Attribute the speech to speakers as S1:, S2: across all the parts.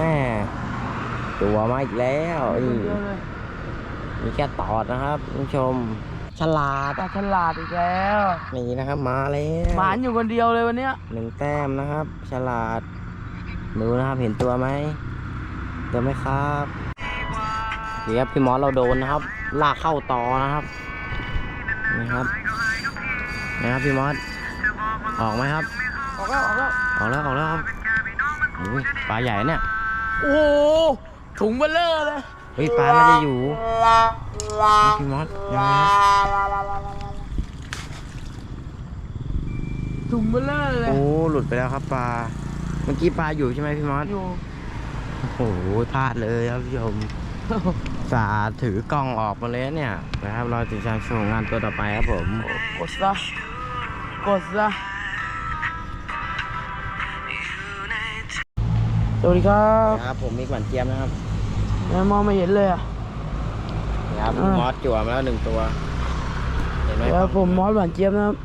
S1: แม่ตัวมาอีกแล้วนี่
S2: เยอะเลย
S1: มีแค่ตอดนะครับคุณผู้ชม ฉลาด
S2: ปลาฉลาดอีกแล้ว
S1: นี่นะครับ มาแล้ว
S2: หมานอยู่คนเดียวเลยวันเนี้ย
S1: หนึ่งแต้มนะครับ ฉลาดดูนะครับเห็นตัวไหมตัวไหมครับเดี๋ยวพี่มอสเราโดนนะครับ ลากเข้าต่อนะครับนี่ครับนะครับพี่มอสออกไหมครับ
S2: ออกแล้วออกแล้ว
S1: ออกแล้วออกแล้วครับอุ้ยปลาใหญ่เนี่ย
S2: โอ้โหถุงเบลเลอร์เลย
S1: เฮ้ยปลามันจะอยู่พี่มอสยังไงครับ
S2: ถุงเบลเลอร์เลย
S1: โอ้หลุดไปแล้วครับปลา เมื่อกี้ปลาอยู่ใช่ไหมพี่มอส
S2: อยู่
S1: โอ้โหพลาดเลยครับผู้ชมสาถือกล้องออกมาเลยเนี่ยนะครับ เราติดตามชมงานตัวต่อไปครับผม
S2: กดซะ กดซะ สวัสดีครับ
S1: ครับ ผมมีกวันเจี๊ยบนะครับ
S2: แม่มองไม่เห็นเลยอะ
S1: นี่ครับ
S2: อ่าม
S1: มอสจั่วมาแล้วหนึ่งตัวเห็นไหม
S2: เดี๋ยวผมมอสหวานเจี๊ยบนะครับ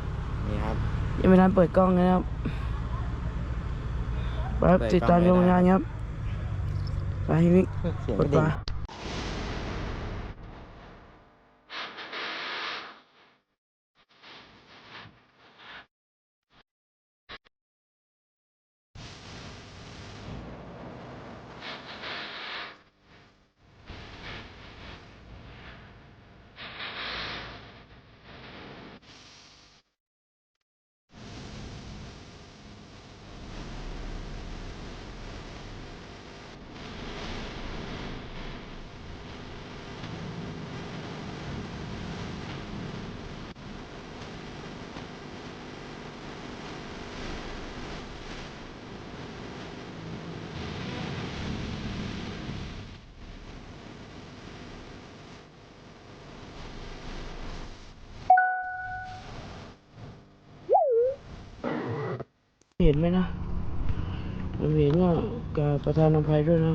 S1: นี่ครับ
S2: ยังไม่ทันเปิดกล้องเลยนะครับไปครับ
S1: เปิดกล้อง
S2: ติดตามชม
S1: ไม่ได้
S2: งานครับไปพี่มิก
S1: เสียง
S2: กด
S1: ไม่
S2: ป
S1: ดี
S2: ลา เห็นไหมนะผมเห็นว่ากับประธานอภัยด้วยนะ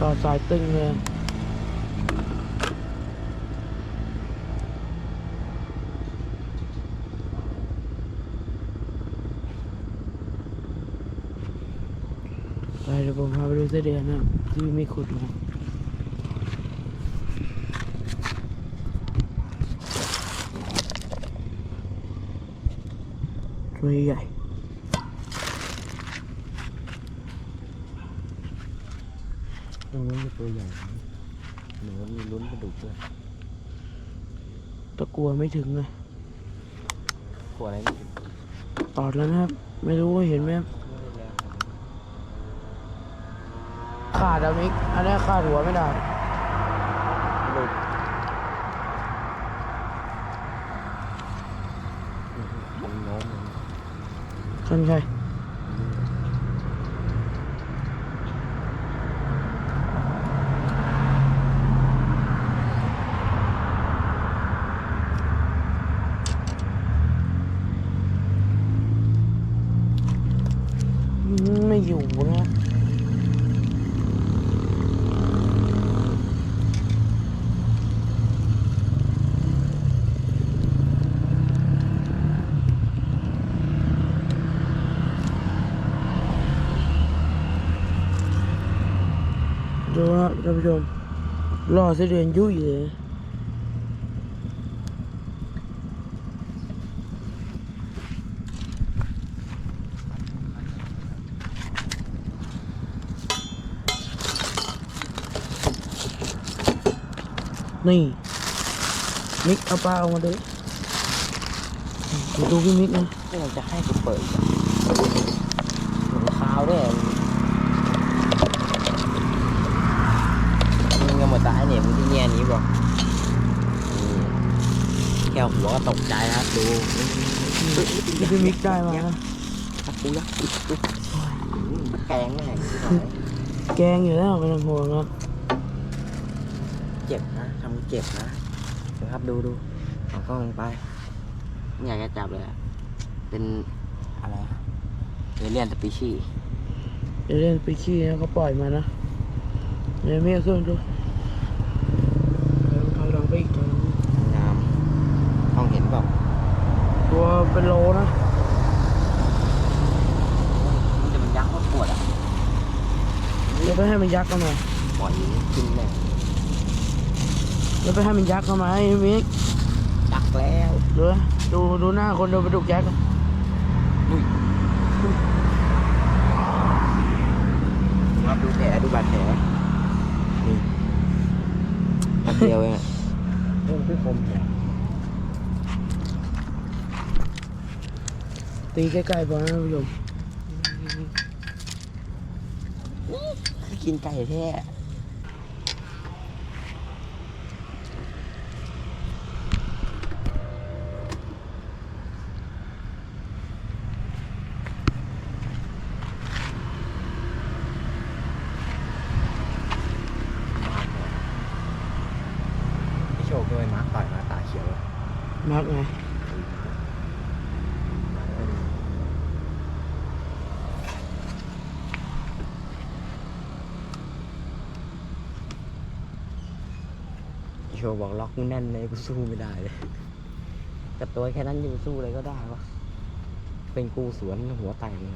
S2: ต่อสายตึงเลย ไปเดี๋ยวผมพา ไปดูเสอเดือนนะครับที่มีขุดมาตัวใหญ่
S1: ตรงนี้มีตัวใหญ่นะหนูมีลุ้นกระดูกด้วย
S2: ตะกัวไม่ถึงเลย
S1: กลัวอะไรไม่ถึง
S2: ตอดแล้วนะครับ ไม่รู้ว่าเห็นไหมครับ ขาดอะมิก อันนี้ขาดหัวไม่ได้
S1: หลุดมันโน้มมัน
S2: คันใช่ไม่อยู่นะ ดูครับ ท่านผู้ชมรอเสอเดือนยุ่ยเลยนี่มิกเอาปลาออกมาดิดูพี่มิกนะ
S1: นี่มันจะให้กูเปิดอีกอะเหมือนคาวด้วยมึงยังหมดตายเนี่ยมึงที่เงี้ยนี้บอกนี่แค่หัวก็ตกใจครับดู
S2: ที่พี่มิกได้มานะ
S1: ทักกูยักษ์อีกดูแกงแม่งที่ไหน
S2: แกงอยู่แล้วไม่ต้องห่วงครับ
S1: เจ็บนะทำเจ็บนะนะครับดูดูเอากล้องลงไปไม่อยากจะจับเลยอะเป็นอะไรเอเลียนสปีชี
S2: ดี๋ยวเล่นไปขี้นะเขาปล่อยมานะเดี๋ยวไม่เอาขึ้นดูเดี๋ยวถอยหลังไปอีกถอยหลัง
S1: งามต้องเห็นเปล่า
S2: ตัว เป็นโลนะ
S1: มันจะมันยักษ์ก็ปวดอะ
S2: เดี๋ยวไปให้มันยักษ์เข้ามา
S1: ปล่อยกินแน่
S2: เดี๋ยวไปให้มันยักษ์เข้ามาไอ้มิก
S1: ยักษ์แล้ว
S2: ดูนะดูดูหน้าคนโดนปลาดุกยักษ์อะ
S1: ครับดูแผลดูบาดแผลนี่แป๊บเดียวเองอะเรื่องที่คมแผล
S2: ตีใกล้ๆพอนะท่านผู้ชม
S1: กินไก่แท้พี่โชคด้วยมาร์คต่อยมาตาเขียวเลย
S2: มักไง
S1: พี่ โชคบอกล็อกกูแน่นเลยกูสู้ไม่ได้เลยกับตัวแค่นั้นอยู่สู้อะไรก็ได้วะเป็นกูสวนหัวแตกเลย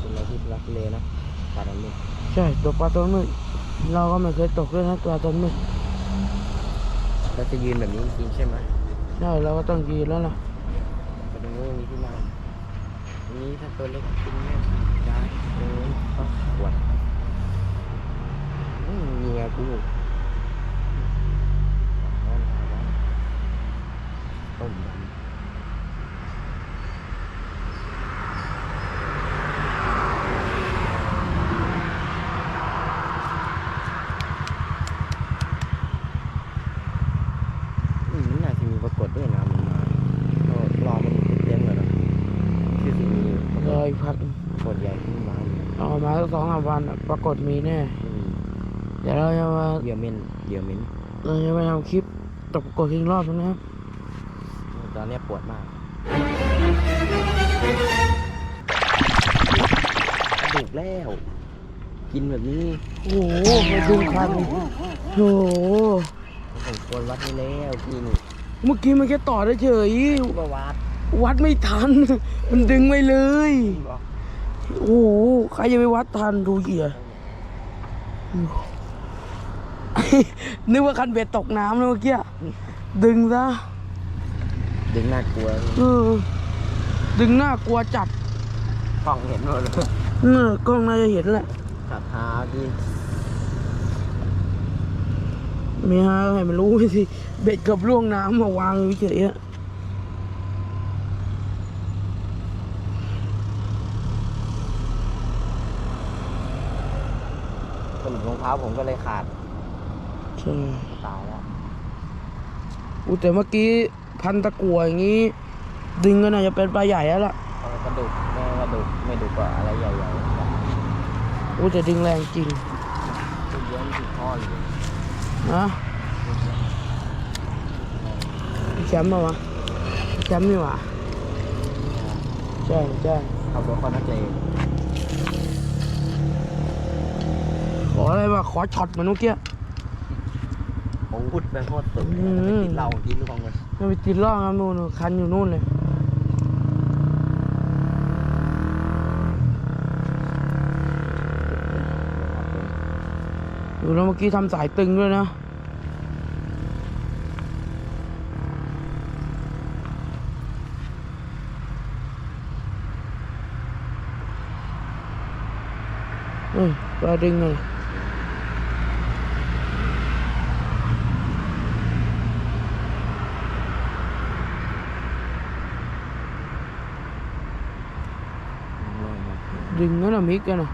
S1: เป็นอะไรที่รักเลยนะปลาดำลึก
S2: ใช่ตัวปลาตัวมืดเราก็ไม่เคยตกเลยนะตัวตัวมืด
S1: เราจะยืนแบบนี้จริงๆใช่ไหม
S2: ใช่เราก็ต้องยืนแล้วล่ะ
S1: กระดูกมีที่มาอั นี้ถ้าตัวเล็กกินเนี่ได้เออก็ขวดอืมเงียกูร้อนร้อนต้มยำอืมมันน่าจะมีปรากฏด้วยนะมันมาก็รอมันเลี้ยงเลยนะคือสิ่งนี้ปราก
S2: ร
S1: ฏ
S2: ออีกพักหนึ่ง
S1: ปรากฏใหญ่ขึ้นมา
S2: เอามาสักสองสามวันอะปรากฏมีแน่
S1: อืม
S2: เดี๋ยวเราจะมา
S1: เหยื่อเม่นเหยื่อเม่น
S2: เราจะมาทำคลิปตกปรากฏอีกรอบนึงนะครับ
S1: ตอนเนี้ยปวดมากกระดูกแล้ว กินแบบนี้
S2: โอ้โหมาดึงคันโอ้โห
S1: ผมควรวัดได้แล้วพี่นี่
S2: เมื่อกี้มันแค่ต่อได้เฉย
S1: ก็วัด
S2: วัดไม่ทัน มันดึงไม่เลย
S1: บอก
S2: โอ้โหใครจะไปวัดทันดูเหยื่อนึกว่าคันเบ็ดตกน้ำแล้วเมื่อกี้ ดึงซะ
S1: ดึงน่ากลัว
S2: เออดึงน่ากลัวจัด
S1: กล้องเห็นหมดเลย
S2: เออกล้องน่าจะเห็นแหละ
S1: ขัดหาพี่
S2: ไม่ฮะให้มันรู้สิ เบ็ดกับล่วงน้ำมาวางอยู่เฉยๆอะ
S1: สรุปรองเท้าผมก็เลยขาด
S2: ใช่
S1: ตายแล้ว
S2: อู้แต่เมื่อกี้พันตะกัวอย่างนี้ ดึงก็น่าจะเป็นปลาใหญ่แล้วล่ะ
S1: เอากระดูกไม่กระดูกไม่ดูกว่าอะไรใหญ่ๆ
S2: อู้แต่ดึงแรงจริง
S1: ตัวเยอะมันติดท่ออยู่
S2: นะแชมป์มาวะแชมป์นี่หว่าใช่ใช่
S1: ขับรถคนนักเลง
S2: ขออะไรมาขอช็อตเหมือนเมื่อกี้
S1: ผมพุดไปโคตรสุดเลย
S2: อืม
S1: ไม่ติดเหล้ากินลูกของมัน
S2: มันไปติดล่องครับนู่นนู่นคันอยู่นู่นเลยอยู่แล้วเมื่อกี้ทำสายตึงด้วยนะเอ้ยปลาดึงเลย ดึงนั่นน่ะมิกกันนะ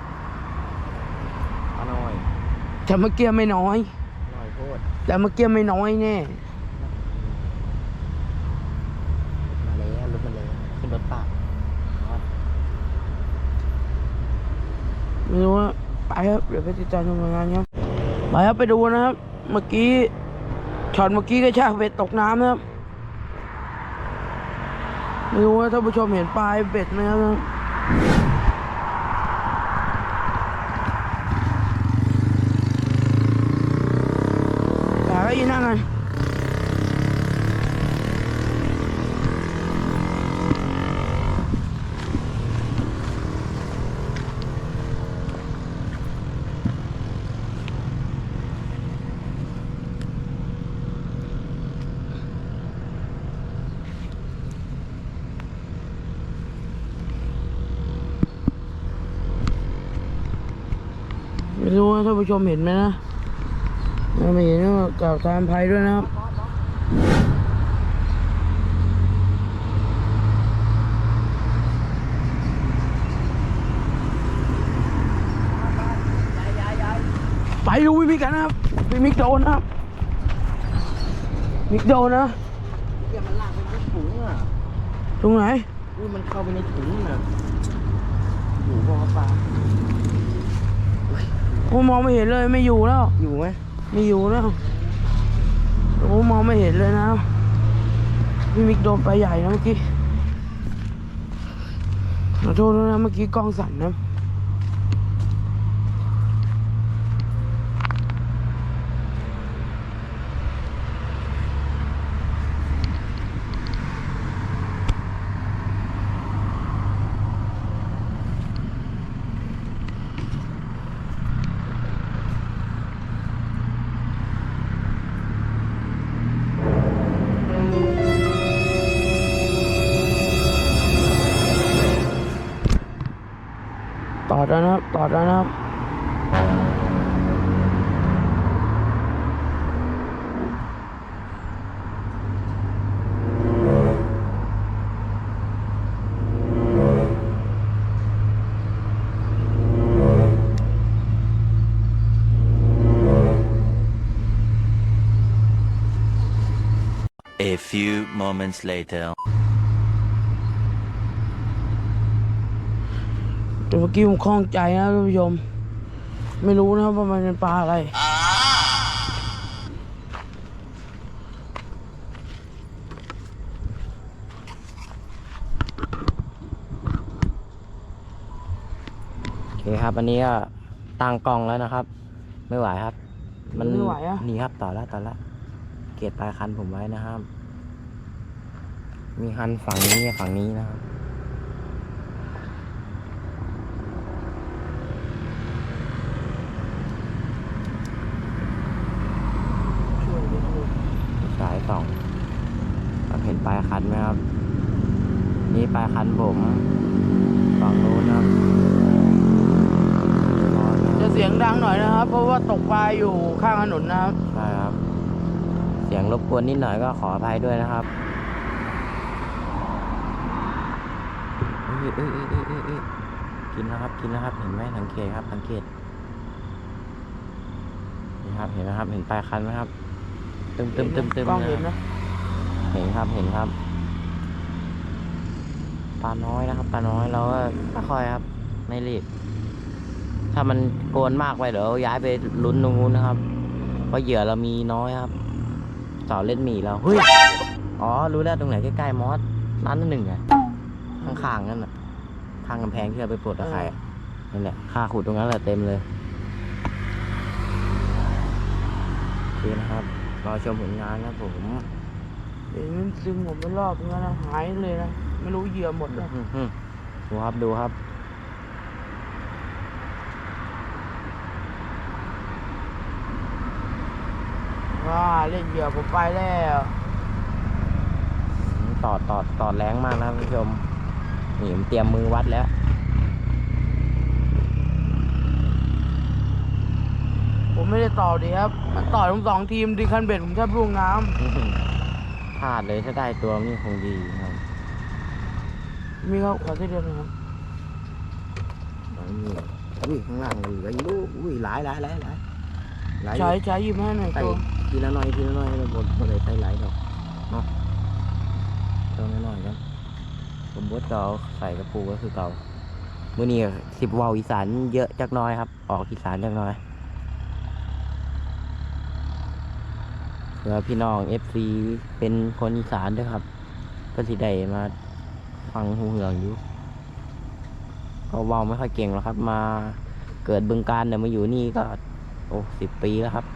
S1: อร่อย
S2: แต่เมื่อกี้ไม่น้อย
S1: อร่อยโคตร
S2: แต่เมื่อกี้ไม่น้อยแน่
S1: มาแล้วรถมาแล้วขึ้นรถปากครับ
S2: ไม่รู้ว่าไปครับเดี๋ยวไปติดตามชมงานครับไปครับไปดูนะครับ เมื่อกี้ช็อตเมื่อกี้ก็ชากเบ็ดตกน้ำนะครับไม่รู้ว่าท่านผู้ชมเห็นปลายเบ็ดไหมครับแต่ก็ยีนั่งกันไม่รู้ว่าท่านผู้ชมเห็นไหมนะถ้าไม่เห็นก็กล่าวตามภัยด้วยนะครับไปดูวิมิกกันนะครับวิมิกโดนนะครับมิกโดนนะ
S1: เกี่ยมันลากไปในถุงอะ
S2: ตรงไหน
S1: อุ้ยมันเข้าไปในถุงอะอยู่พอปลา
S2: โอ้มองไม่เห็นเลยไม่อยู่แล้ว
S1: อยู่ไหม
S2: ไม่อยู่แล้วโอ้มองไม่เห็นเลยนะพี่มิกโดนไปใหญ่นะเมื่อกี้ขอโทษด้วยนะเมื่อกี้กล้องสั่นนะ up, up.
S3: A few moments later.
S2: แต่เมื่อกี้ผมคล่องใจนะท่านผู้ชม ไม่รู้นะครับว่ามันเป็นปลาอะไร
S1: โอเคครับ อันนี้ก็ตั้งกล้องแล้วนะครับ ไม่ไหวครับ มัน
S2: ไม่ไหวอะ
S1: นี่ครับต่อแล้วต่อแล้วเกียรปลายคันผมไว้นะครับ มีคันฝั่งนี้ฝั่งนี้นะครับ
S2: ช่วยดู
S1: สายสองครับเห็นปลายคันไหมครับ นี่ปลาย คันผมฝั่งนู้นครับนอนนะค
S2: จะ
S1: รับ
S2: เสียงดังหน่อยนะครับ เพราะว่าตกปลาอยู่ข้างถนนนะครับ
S1: ใช่ครับ เสียงรบกวนนิดหน่อยก็ขออภัยด้วยนะครับเอ้ยเอ้ยเอ้ยเอ้ยเอ้ยเอ้ยกินแล้วครับกินแล้วครับ เห็นไหมสังเกตครับสังเกตนี่ครับเห็นไหมครับ เห็นปลายคันไหมครับ ตึมตึมตึมตึม
S2: กล้องเห็น
S1: นะ
S2: นะ
S1: เห็นครับเห็นครับ ปลาน้อยนะครับปลาน้อยเราก็ค่อยๆครับไม่รีบ ถ้ามันโกนมากไปเดี๋ยวย้ายไปลุ้นตรงนู้นนะครับเพราะเหยื่อเรามีน้อยครับต่อเล่นหมี่เราเฮ้ยอ๋อรู้แล้วตรงไหนใกล้ๆมอสร้านนั่นหนึ่งไงข้างๆนั่นน่ะข้างกำแพงที่เราไปปลดตะไคร่อะนั่นแหละค่าขุดตรงนั้นแหละเต็มเลยโอเคนะครับรอชมผลงานครับผม
S2: เดี๋ยวมันซึมผมไปรอบนึงแล้วนะหายเลยนะไม่รู้เหยื่อหมดแล้ว
S1: อื้อหือดูครับดูครับ
S2: ว้าเล่นเหยื่อผมไปแล้ว
S1: ตอดตอดตอดแรงมากนะครับท่านผู้ชมนี่ผมเตรียมมือวัดแล้ว
S2: ผมไม่ได้ต่อดีครับ มันต่อทั้งสองทีมดีคันเบ็ดผมแทบร่วงน้
S1: อื้อหือ พลาดเลยถ้าได้ตัวนี่คงดีครับำ
S2: มีครับขอที่เดียวนะครับ
S1: เอานี่อุ้ยข้างล่างเหลืออีกลูกอุ้ยหลายหลายหลายหลายหลาย
S2: ใช้ใช้หยิบให้หน่อย
S1: ใส่
S2: ตัว
S1: ทีละหน่อยทีละหน่อยแล้วบนบนเลยใส่หลายดอกเนาะตัวน้อยๆครับผมบดเก่าใส่กระปูก็คือเก่ามื่อนี้สิบวาวอีสานเยอะจักหน้อยครับ ออกอีสานจักหน้อย เผื่อพี่น้องเอฟซีเป็นคนอีสานด้วยครับก็สิได้มาฟังหูเหืองอยู่ก็เว่าไม่ค่อยเก่งหรอกครับ มาเกิดบึงการเนี่ยมาอยู่นี่ก็ โอ้สิบปีแล้วครับ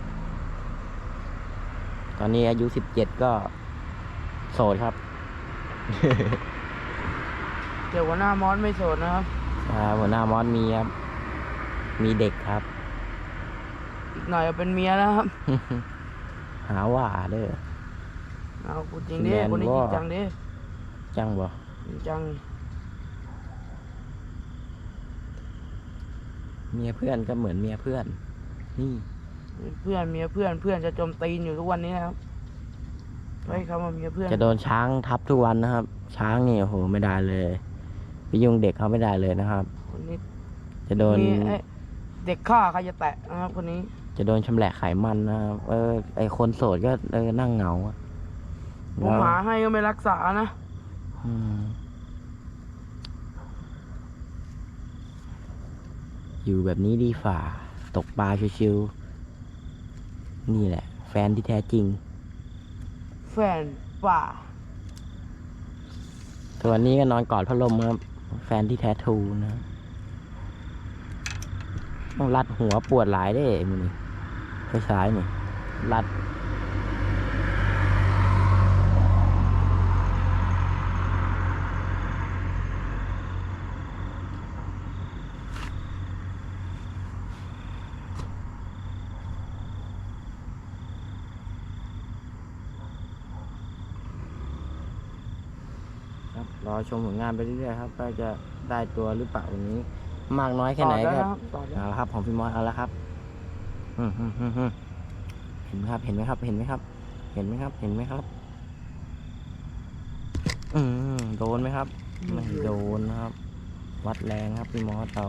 S1: ตอนนี้อายุสิบเจ็ดก็โสดครับ
S2: เกี่ยวกับหน้ามอสไม่โสดนะครับ
S1: อ่าหัวหน้ามอสมีครับ มีเด็กครับ
S2: อีกหน่อยจะเป็นเมียแล้วครับ
S1: หาว่าเด้อ
S2: เอาพูดจริงดิ
S1: แมน
S2: คนนี้จ
S1: ว่า
S2: ริงจังดิ
S1: จังบ่
S2: จริงจัง
S1: เมียเพื่อนก็เหมือนเมียเพื่อน นี่
S2: เพื่อนเมียเพื่อนเพื่อนจะจมตีนอยู่ทุกวันนี้นะครับไว้คำว่าเมียเพื่อน
S1: จะโดนช้างทับทุกวันนะครับ ช้างนี่โอ้โหไม่ได้เลยไปยุ่งเด็กเขาไม่ได้เลยนะครับ
S2: คนนี้
S1: จะโดน
S2: มีไอ้เด็กฆ่าใครจะแตะนะครับคนนี้
S1: จะโดนชำแหละไขมันนะครับเออไอคนโสดก็เออนั่งเหงาอะ
S2: ผมหาให้ก็ไม่รักษานะ
S1: อืมอยู่แบบนี้ดีฝ่า ตกปลาชิวๆนี่แหละ แฟนที่แท้จริง
S2: แฟนป่า
S1: ส่วนนี้ก็นอนกอดพัดลมครับ แฟนที่แท้ทรูนะครับต้องรัดหัวปวดหลายได้มือนี่ไฟ ฉายนี่รัดครับรอชมผลงานไปเรื่อยๆครับว่าจะได้ตัวหรือเปล่าวันนี้ มากน้อยแค่ไหน
S2: ต่อ
S1: ก็
S2: ได้นะครับต่อได้
S1: เอาละครับของพี่มอสเอาละครับอืมอืมอืมอืม เห็นไหมครับ เห็นไหมครับ เห็นไหมครับ เห็นไหมครับ เห็นไหมครับ อืมโดนไหมครับไม่โดนนะครับ วัดแรงครับพี่มอสเรา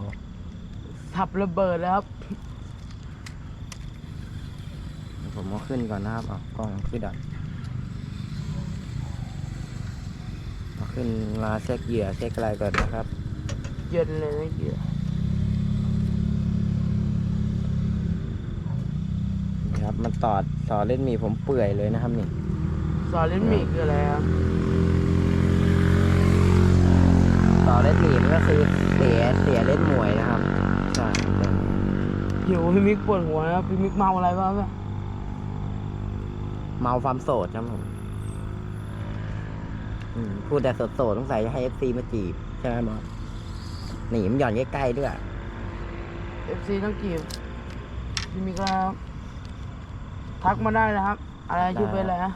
S2: ทับระเบิดแล้วครับ
S1: ผมเอาขึ้นก่อนนะครับเอากล้องขึ้นดับเอาขึ้นมาเช็คเหยื่อเช็คอะไรก่อนนะครับ
S2: เย็นเลยเหี้ย
S1: นี่ครับ มันตอดต่อเล่นหมีผมเปื่อยเลยนะครับนี่
S2: สอนเล่นหมีคืออะไรครับ
S1: ต่อเล่นหมีมันก็คือเสียเสียเล่นมวยนะครับใช่ใช่
S2: หิวพี่มิกปวดหัวนะครับพี่มิกเมาอะไรบ้างไหม
S1: เมาความโสดครับผมอืมพูดแต่โสดๆต้องใส่จะให้เอฟซีมาจีบใช่ไหมบอสหนีมันหย่อนใกล้ๆด้วย
S2: เอฟซีต้องกีบพี่มิกก็ ทักมาได้นะครับ อะไรชื่อเป็นอะไรนะ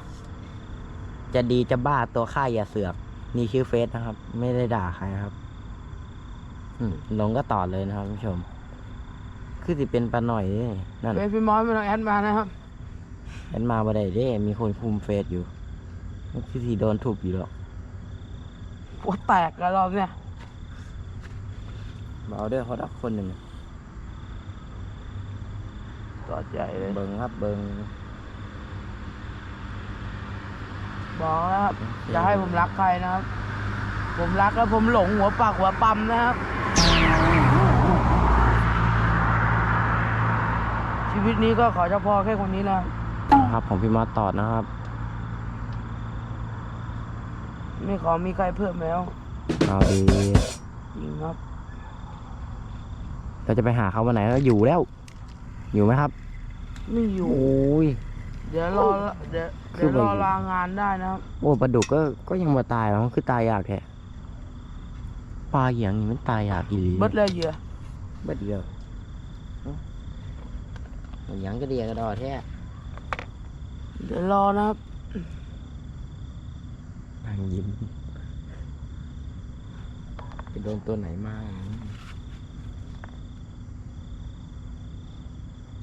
S1: จะดีจะบ้าตัวข้าอย่าเสือกนี่ชื่อเฟซนะครับ ไม่ได้ด่าใครครับอืมลงก็ต่อเลยนะครับผู้ชม คือสิเป็นปลาหน่อยเด้นั่น
S2: เฟซพี่มอสไม่ต้องแอดมานะครับ
S1: เห็นมาบ่ได้เด้มีคนคุมเฟซอยู่มันคือสีโดนทุบอยู่หรอก
S2: ปวดแตกกันรอบเนี่ย
S1: มาเอาเด้อเขาดักคนหนึ่ง
S2: ตอดใหญ่เลย
S1: เบิงครับเบิง
S2: บอกแล้วครับจะให้ผมรักใครนะครับ ผมรักแล้วผมหลงหัวปากหัวปั๊มนะครับ ชีวิตนี้ก็ขอเฉพาะแค่คนนี้นะครับ
S1: ครับของพี่มอสตอดนะครับ
S2: ไม่ขอมีใครเพิ่มแล้ว
S1: เอาดี
S2: จริงครับ
S1: เราจะไปหาเขาวันไหนก็อยู่แล้ว อยู่ไหมครับ
S2: ไม่อยู่
S1: โอ้ย
S2: เดี๋ยวรอเดี๋ยว
S1: คื
S2: เดี๋
S1: อ
S2: ยว
S1: ไม่
S2: ร
S1: อ
S2: อยู่ลางานได้นะครับ
S1: โอ้ปลาดุกก็ก็ยังมาตายมันคือตายยากแท้ปลาอย่างนี้มันตายยากอีหลี
S2: เบิดเลยเหยื่อ
S1: เบิดเดียวมันหยังก็เดียกระดอแท้
S2: เดี๋ยวรอนะครับ
S1: นั่งยิ้มไปโดนตัวไหนมา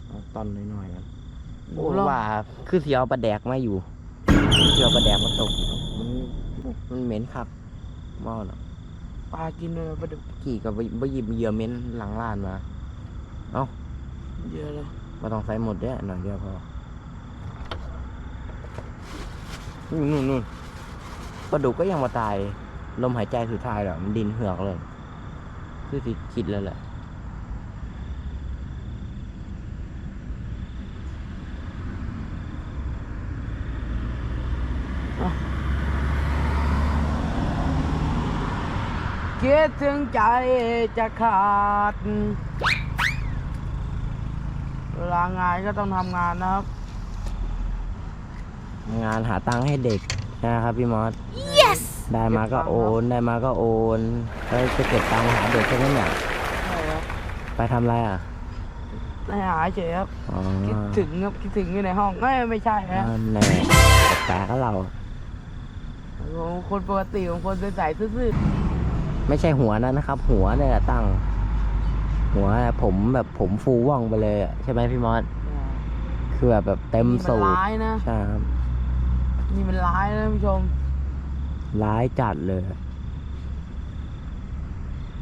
S1: เอาตอนน้อยๆครับ โอ้
S2: รอ
S1: ว่าคือเสียเอาปลาแดกมาอยู่เสียเอาปลาแดกมาตกมันมันเหม็นคักมอเนาะ
S2: ปลากินเลยปลาดุก
S1: กี่ก็ไปไปหยิบเหยื่อเหม็นหลังล้านมา
S2: เยอะเลย
S1: ไมาต้องใส่หมดเด้อหน่อยเดียวพอนู่นนู่นนู่นปลาดุกก็ยังมาตาย ลมหายใจสุดท้ายแล้วมันดินเหือกเลย คือสิคิดแล้วแหละ
S2: คิดถึงใจจะขาด เวลางานก็ต้องทำงานนะครับ
S1: งานหาตังค์ให้เด็กนะครับพี่มอส yes ได้มาก็โอน ได้มาก็โอนไปจะเก็บตังค์หาเด็กแค่นั้นเนี่ย
S2: ใช่ครับ
S1: ไปทำอะไรอะ
S2: ไม่หายเฉยครับ
S1: อ๋อ
S2: คิดถึงครับคิดถึงอยู่ในห้องไม่ไม่ใช่นะ
S1: นั่นแน่แปลกๆก็เรา
S2: ของคนปกติของคนใสๆซื่อ
S1: ไม่ใช่หัวนั้นนะครับ หัวเนี่ยแหละตั้ง หัวผมแบบผมฟูว่องไปเลยอะใช่ไหมพี่มอส
S2: ๆ
S1: คือแบบแบบเต็ม
S2: นี่มัน
S1: สูตร
S2: ร้ายนะ
S1: ใช่ครับ
S2: นี่มันร้ายนะท่านผู้ชม
S1: ร้ายจัดเลย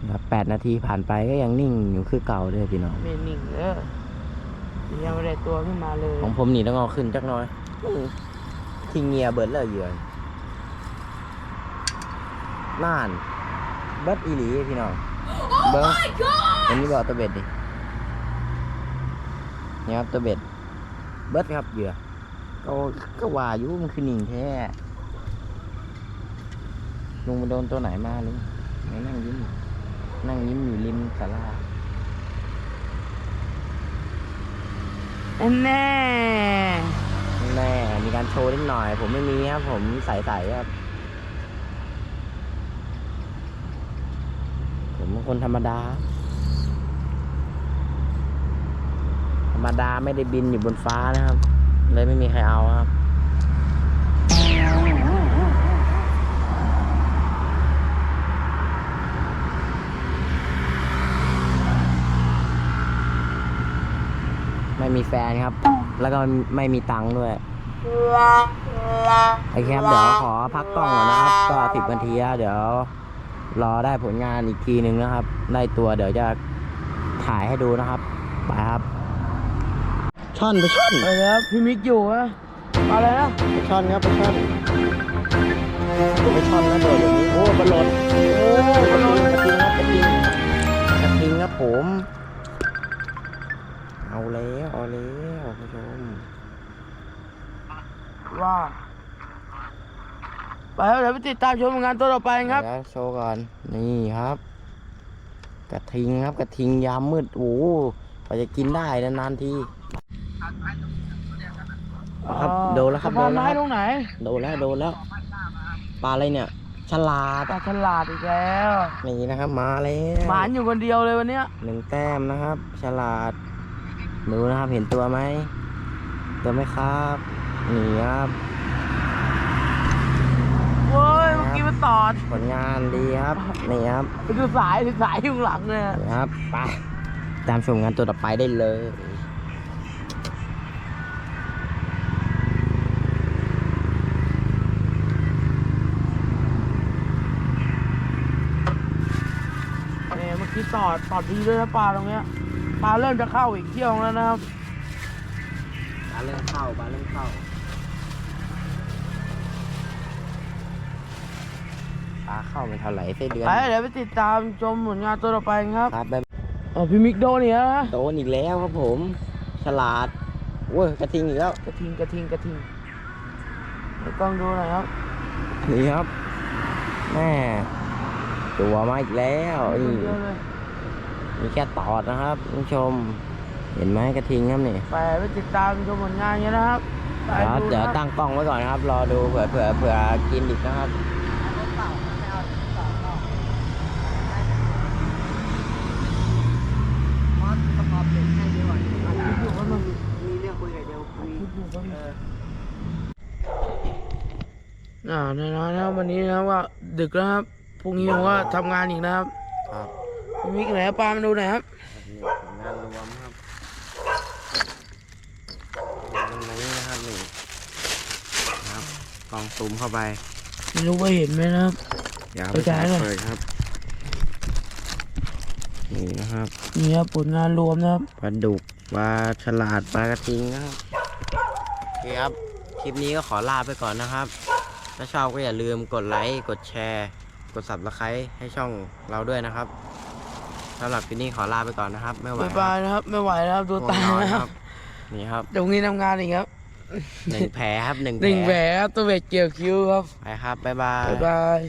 S1: นะครับแปดนาทีผ่านไปก็ยังนิ่งอยู่คือเก่าเลยพี่น้อง
S2: เมนิ่งเออยังไม่ได้ตัวขึ้นมาเลย
S1: ของผมนี่ต้องเอาขึ้นจักหน้อยอื้อทิ้งเงียเบิดเลยเหยื่อน่าน เบิดอีหลีพี่น้องเบิ้งอันนี้บอกตัวเบ็ดดินี่ครับตัวเบ็ด เบิดครับเหยื่อก็ก็ว่าอยู่มันคือหนิงแท้ลุงมาโดนตัวไหนมาลุงไหนนั่งยิ้มอยู่นั่งยิ้มอยู่ริมศาลา
S2: แน่
S1: แน่มีการโชว์นิดหน่อย ผมไม่มีครับ ผมใส่ๆครับ ผมเป็น คนธรรมดา ธรรมดาไม่ได้บินอยู่บนฟ้านะครับ เลยไม่มีใครเอาครับไม่มีแฟนครับ แล้วก็ไม่มีตังค์ด้วยโอเคครับเดี๋ยวขอพักกล้องก่อนนะครับ ก็สิบนาทีแล้วเดี๋ยว รอได้ผลงานอีกทีหนึ่งนะครับ ได้ตัวเดี๋ยวจะถ่ายให้ดูนะครับ ไปครับ ช่อนไปช่อน
S2: ๆเออครับพี่มิกอยู่นะมาเลยนะ
S1: ไปช่อนครับไปช่อนไปช่อนนะโดดอย่างนี้โอ้บอลลนโอ้กระทิงกระทิงครับกระทิงกระทิงครับผม เอาแล้วเอาแล้วคุณผู้ชม
S2: ว่า ไปแล้วเดี๋ยวไปติดตามชมงานตัวต่อไปครับ
S1: เดี๋ยวโชว์ก่อนนี่ครับ กระทิงครับกระทิงยามมืดโอ้โหกว่าจะกินได้นานๆทีเอาครับโดนแล้วครับโด
S2: สะพาน
S1: นแล้ว
S2: ไม้
S1: ค
S2: ต
S1: รั
S2: ร
S1: บ
S2: งไหน
S1: โดนแล้วโดนแล้วปลาอะไรเนี่ยฉลาด
S2: ปลาฉลาดอีกแล้ว
S1: นี่นะครับ มาแล้ว
S2: หมานอยู่คนเดียวเลยวันเนี้ย
S1: หนึ่งแต้มนะครับ ฉลาด ดูนะครับเห็นตัวไหมตัวไหมครับนี่ครับ
S2: เว้ ยเมื่อกี้มันตอด
S1: ผลงานดีครับ นี่ครับ
S2: ไปดูสายดูสายอยู่ข้างหลังเลย
S1: นะครับ ไป ตามชมงานตัวต่อไปได้เลย
S2: เนี่ยเมื่อกี้ตอดตอดดีด้วยนะปลาตรงเนี้ยปลาเริ่มจะเข้าอีกเที่ยวแล้วนะครับ
S1: ปลาเริ่มเข้าปลาเริ่มเข้าปลา เข้าไม่เท่าไหร่ไส้เดือน
S2: ไปเดี๋ยวไปติดตามชมผลงานตัวต่อไปครับ
S1: ครับแบบ
S2: อ๋อพี่มิกโดนเนี่ยนะ
S1: โดนอีกแล้วครับผม ฉลาดโว้ยกระทิงอีกแล้ว
S2: กระทิงกระทิงกระทิงให้กล้องดูหน่อยครับ
S1: นี่ครับแม่ตัวมาอีกแล้วนี่
S2: เยอะเลย
S1: มีแค่ตอดนะครับคุณผู้ชม เห็นไหมกระทิงครับนี่
S2: ไปไปติดตามชมผลงานกันนะครับไป
S1: เดี๋ยว
S2: ดู
S1: เดี๋ยว
S2: นะครับ
S1: ตั้งกล้องไว้ก่อนนะครับ รอดูเผื่อเผื่อเผื่อกินอีกนะครับ
S2: อยู่กันมั้ง
S1: มีเรื่องคุยกับเดียวคุย
S2: อยู่กันมั้ง อ่าแน่นอนนะครับวันนี้นะครับว่าดึกแล้วครับพรุ่งนี้ผมก็ทำงานอีกนะครับ
S1: ครับ
S2: พี่มิกไหนครับปลามาดูหน่อยครับ
S1: นี่ผลงานรวมครับตรงนี้นะครับนี่ครับกล้องซูมเข้าไป
S2: ไม่รู้ว่าเห็นไหมนะครับ
S1: เดี๋ยว
S2: ไปจ่ายหน่อย
S1: เปิดครับ นี่นะครับ
S2: นี่ครับผลงานรวมนะครับ
S1: ปลาดุกปลาฉลาดปลากระทิงนะครับโอเคครับ คลิปนี้ก็ขอลาไปก่อนนะครับ ถ้าชอบก็อย่าลืมกดไลค์ กดแชร์ กด subscribe ให้ช่องเราด้วยนะครับสำหรับคลิปนี้ขอลาไปก่อนนะครับ ไม่ไหว
S2: บ๊าย
S1: ครับา
S2: ย
S1: บ
S2: นะครับ ไม่ไหวแล้วครับดู
S1: ง่วง
S2: ตาน
S1: อน
S2: นะ
S1: ค
S2: ค
S1: รั
S2: รับ
S1: บนี่ครับ
S2: เดี๋ยวพรุ่งนี้ทำงานอีกครับ
S1: หนึ่งแผลครับหนึ่ง
S2: หนึ่ง
S1: แผ
S2: แหว
S1: ล
S2: ครับตัวเวทเกี่ยวคิวครับ
S1: ไปครับบ๊ายบาย
S2: บ๊ายบาย